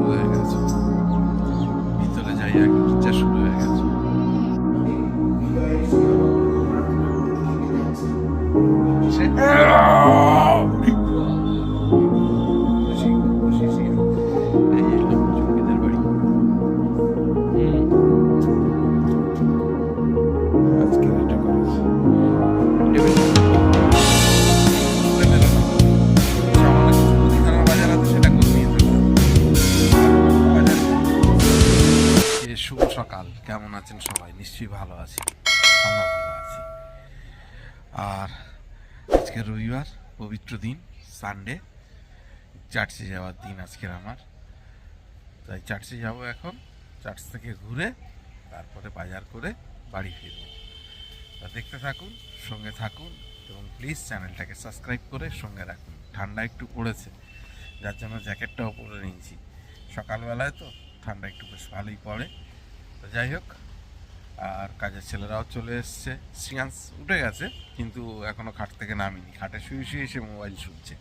হয়ে গেছে। ভিতরে যাই এক কিচ্ছা শুরু হয়ে গেছে। সে- সকাল। কেমন আছেন সবাই? নিশ্চয়ই ভালো আছি। আমরা ভালো আছি। আর আজকে রবিবার, পবিত্র দিন সানডে চার্চে যাওয়ার দিন আজকের আমার। তাই চার্চে যাব এখন। চার্চ থেকে ঘুরে, তারপরে বাজার করে বাড়ি ফিরব। তা দেখতে থাকুন, সঙ্গে থাকুন এবং প্লিজ চ্যানেলটাকে সাবস্ক্রাইব করে সঙ্গে রাখুন। ঠান্ডা একটু পড়েছে, যার জন্য জ্যাকেটটাও পরে নিয়েছি। সকালবেলায় তো ঠান্ডা একটু বেশ ভালোই পড়ে। তো যাই হোক, আর কাজের ছেলেরাও চলে এসছে। শ্রিয়াংশ উঠে গেছে, কিন্তু এখনও খাট থেকে নামিনি। খাটে শুয়ে শুয়ে এসে মোবাইল শুনছে।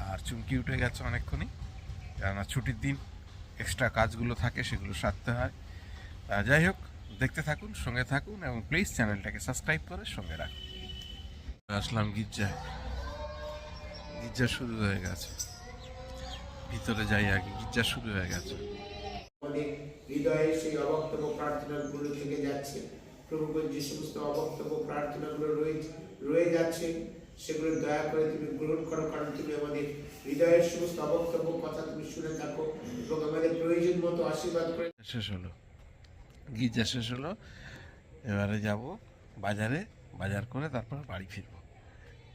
আর চুমকি উঠে গেছে অনেকক্ষণই। কেননা ছুটির দিন এক্সট্রা কাজগুলো থাকে, সেগুলো সারতে হয়। যাই হোক, দেখতে থাকুন, সঙ্গে থাকুন, এবং প্লিজ চ্যানেলটাকে সাবস্ক্রাইব করে সঙ্গে রাখুন। আসলাম গির্জায়। গির্জা শুরু হয়ে গেছে। ভিতরে যাই আগে, গির্জা শুরু হয়ে গেছে। আমাদের হৃদয়ে সেই অবক্তব্য প্রার্থনাগুলো থেকে যাচ্ছে। প্রভুগণ যে সমস্ত অবক্তব্য প্রার্থনাগুলো রয়ে রয়ে যাচ্ছে, সেগুলো দয়া করে তুমি গ্রহণ করো, কারণ তুমি আমাদের হৃদয়ের সমস্ত অবক্তব্য কথা তুমি শুনে থাকো এবং আমাদের প্রয়োজন মতো আশীর্বাদ করে শেষ হলো। গির্জা শেষ হলো। এবারে যাব বাজারে, বাজার করে তারপর বাড়ি ফিরবো।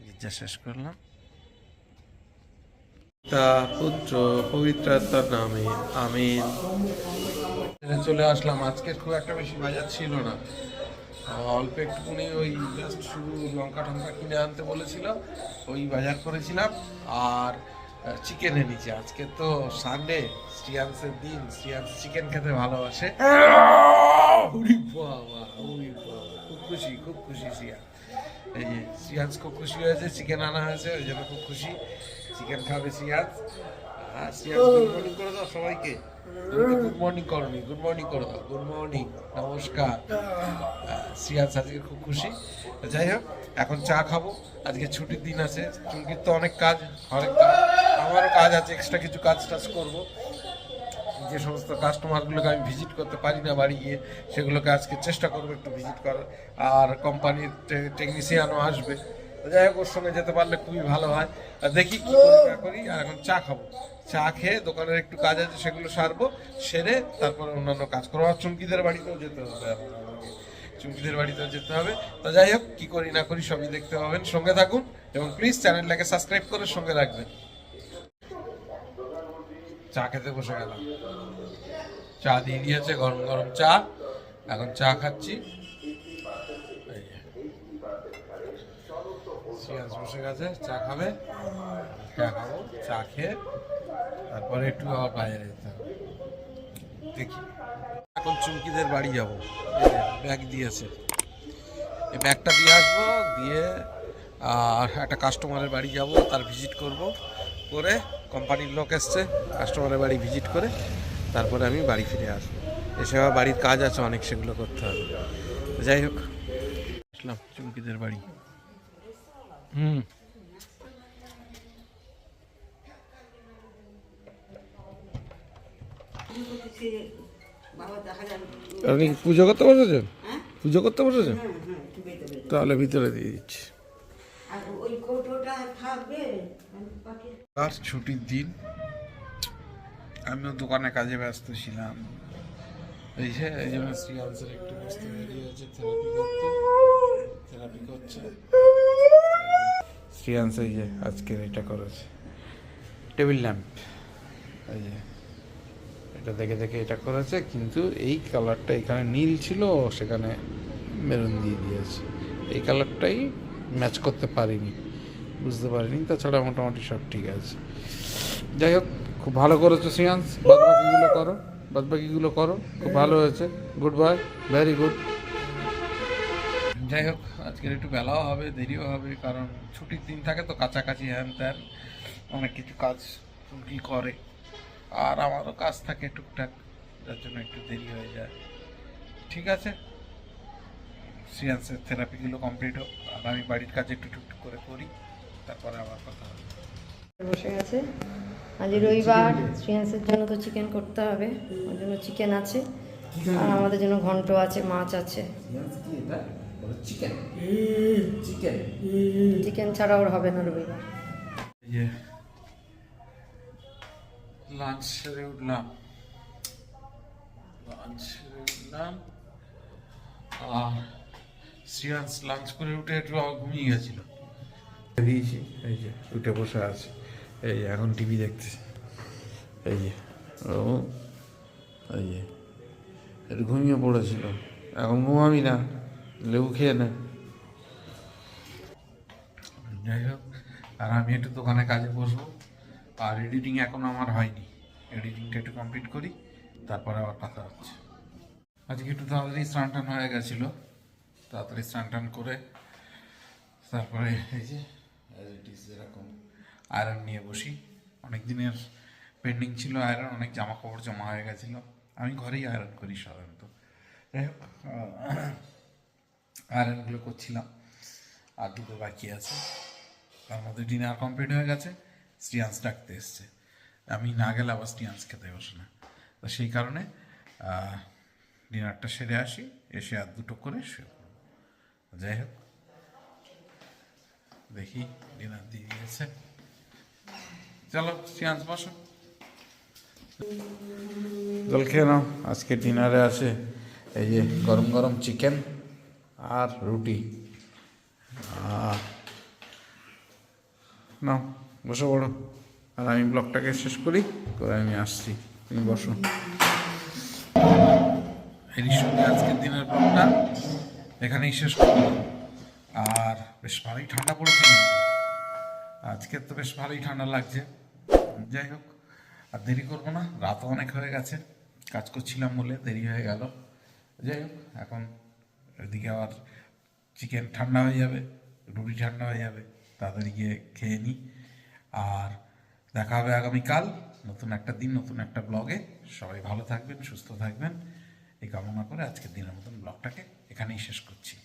গির্জা শেষ করলাম। তা পুত্র পবিত্র আত্মার নামে আমিন। চলে আসলাম। আজকে খুব একটা বেশি বাজার ছিল না। অল্প একটুকুনি ওই জাস্ট শুধু লঙ্কা টঙ্কা কিনে আনতে বলেছিল। ওই বাজার করেছিলাম। আর চিকেন এনেছি। আজকে তো সানডে শ্রিয়াংসের দিন। শ্রিয়াংস চিকেন খেতে ভালোবাসে। বাবা, খুব খুশি খুব খুশি শ্রিয়া। এই যে শ্রিয়াংস খুব খুশি হয়েছে চিকেন আনা হয়েছে ওই জন্য খুব খুশি। চিকেন খাবে শ্রিয়াংস আর শ্রিয়াংস গুড মর্নিং করে দাও সবাইকে। গুড মর্নিং করনি গুড মর্নিং করে দাও। গুড মর্নিং নমস্কার। শ্রিয়াংস আজকে খুব খুশি। যাই হোক এখন চা খাব। আজকে ছুটির দিন আছে। চুমকির তো অনেক কাজ অনেক কাজ। আমারও কাজ আছে এক্সট্রা কিছু কাজ টাজ করব। যে সমস্ত কাস্টমারগুলোকে আমি ভিজিট করতে পারি না বাড়ি গিয়ে সেগুলোকে আজকে চেষ্টা করব একটু ভিজিট করার। আর কোম্পানির টেকনিশিয়ানও আসবে। যাই হোক, ওর সঙ্গে যেতে পারলে খুবই ভালো হয়। আর দেখি কি করি আর এখন চা খাব। চা খেয়ে দোকানের একটু কাজ আছে, সেগুলো সারবো, সেরে তারপরে অন্যান্য কাজ করব। আর চুমকিদের বাড়িতেও যেতে হবে চুমকিদের বাড়িতেও যেতে হবে। তো যাই হোক, কী করি না করি সবই দেখতে পাবেন। সঙ্গে থাকুন এবং প্লিজ চ্যানেলটাকে সাবস্ক্রাইব করে সঙ্গে রাখবেন। চা খেতে বসে গেলাম। চা দিয়ে দিয়েছে, গরম গরম চা। এখন চা খাচ্ছি এই যে। সিয়াস বসে গেছে চা খাবে। চা খাব, চা খেয়ে তারপরে একটু আবার বাজারে যেতে হবে। দেখি। এখন চুমকিদের বাড়ি যাব। ব্যাগ দিয়েছে। এই ব্যাগটা দিয়ে আসব, দিয়ে আর একটা কাস্টমারের বাড়ি যাব, তার ভিজিট করব। করে কোম্পানির লোক এসছে কাস্টমারের বাড়ি ভিজিট করে তারপরে আমি বাড়ি ফিরে আসব। এসে বাড়ির কাজ আছে, অনেক সেগুলো করতে হবে। যাই হোক, আসলাম চুমকিদের বাড়ি। হুম আপনি কি পুজো করতে বসেছেন? পুজো করতে বসেছেন? তাহলে ভিতরে দিয়ে দিচ্ছি। আর ওই কৌটোটা থাকবে? বাকি আর ছুটির দিন? আমিও দোকানে কাজে ব্যস্ত ছিলাম। এই যে এই জন্য শ্রীয়াংসের একটু ব্যস্ত বেরিয়েছে থেরাপি করতে। থেরাপি করছে। শ্রীয়াংস এই যে আজকের এটা করেছে। Table lamp. এই যে এটা দেখে দেখে এটা করেছে কিন্তু এই কালারটা এখানে নীল ছিল সেখানে মেরুন দিয়ে দিয়েছে। এই কালারটাই ম্যাচ করতে পারিনি বুঝতে পারিনি তাছাড়া মোটামুটি সব ঠিক আছে। যাই হোক খুব ভালো করেছ সিয়ান্স বাদবাকিগুলো করো বাদবাকিগুলো করো খুব ভালো হয়েছে গুড বাই ভেরি গুড। যাই হোক আজকের একটু বেলাও হবে দেরিও হবে কারণ ছুটির দিন থাকে তো কাছাকাছি হ্যান ত্যান অনেক কিছু কাজ কি করে। আর আমারও কাজ থাকে টুকটাক যার জন্য একটু দেরি হয়ে যায়। ঠিক আছে? সিয়ান্সের থেরাপিগুলো কমপ্লিট হোক আর আমি বাড়ির কাজ একটু টুকটুক করে করি তারপরে আবার কথা হবে। বসে গেছে। আজ রবিবার শ্রেয়াংসের জন্য তো চিকেন করতে হবে ওর জন্য চিকেন আছে আর আমাদের জন্য ঘন্ট আছে মাছ আছে। চিকেন। চিকেন। চিকেন ছাড়া ওর হবে না রবিবার লাঞ্চ সেরে উঠলাম। লাঞ্চ সেরে উঠলাম। আর শ্রিয়াংস লাঞ্চ করে উঠে একটু ঘুমিয়ে গেছিল। দিয়েছি। এই যে উঠে বসে আছে। এই এখন টিভি দেখতেছে। এই যে ও এই যে একটু ঘুমিয়ে পড়েছিল। এখন ঘুমাবি না। লেবু খেয়ে নে। যাই হোক, আর আমি একটু দোকানে কাজে বসবো। আর এডিটিং এখন আমার হয়নি। এডিটিংটা একটু কমপ্লিট করি, তারপরে আবার কথা হচ্ছে। আজকে একটু তাড়াতাড়ি স্নান টান হয়ে গেছিল। তাড়াতাড়ি স্নান টান করে, তারপরে এই যে এরকম আয়রন নিয়ে বসি। অনেক দিনের পেন্ডিং ছিল আয়রন অনেক জামা কাপড় জমা হয়ে গেছিল। আমি ঘরেই আয়রন করি সাধারণত। যাই হোক আয়রনগুলো করছিলাম। আর দুটো বাকি আছে। তার মধ্যে ডিনার কমপ্লিট হয়ে গেছে। স্টিয়ান্স ডাকতে এসছে। আমি না গেলে আবার স্টিয়ান্স খেতে বসে না। তো সেই কারণে ডিনারটা সেরে আসি। এসে আর দুটো করে শুয়ে যাই হোক। দেখি ডিনার দিয়ে দিয়েছে। চলো স্টিয়ান্স বসো। জল খেয়ে নাও। আজকে ডিনারে আছে এই যে গরম গরম চিকেন আর রুটি। নাও, বসো বড়। আর আমি ব্লগটাকে শেষ করি, করে আমি আসছি। তুমি বসো। এরই সঙ্গে আজকের দিনের ব্লগটা এখানেই শেষ করব আর বেশ ভালোই ঠান্ডা পড়েছে আজকে তো বেশ ভালোই ঠান্ডা লাগছে। যাই হোক, আর দেরি করব না, রাতও অনেক হয়ে গেছে। কাজ করছিলাম বলে দেরি হয়ে গেল। যাই হোক, এখন এদিকে আবার চিকেন ঠান্ডা হয়ে যাবে, রুটি ঠান্ডা হয়ে যাবে, তাড়াতাড়ি গিয়ে খেয়ে নিই আর দেখা হবে আগামীকাল নতুন একটা দিন, নতুন একটা ব্লগে সবাই ভালো থাকবেন, সুস্থ থাকবেন। এই কামনা করে আজকের দিনের মতন ব্লগটাকে এখানেই শেষ করছি।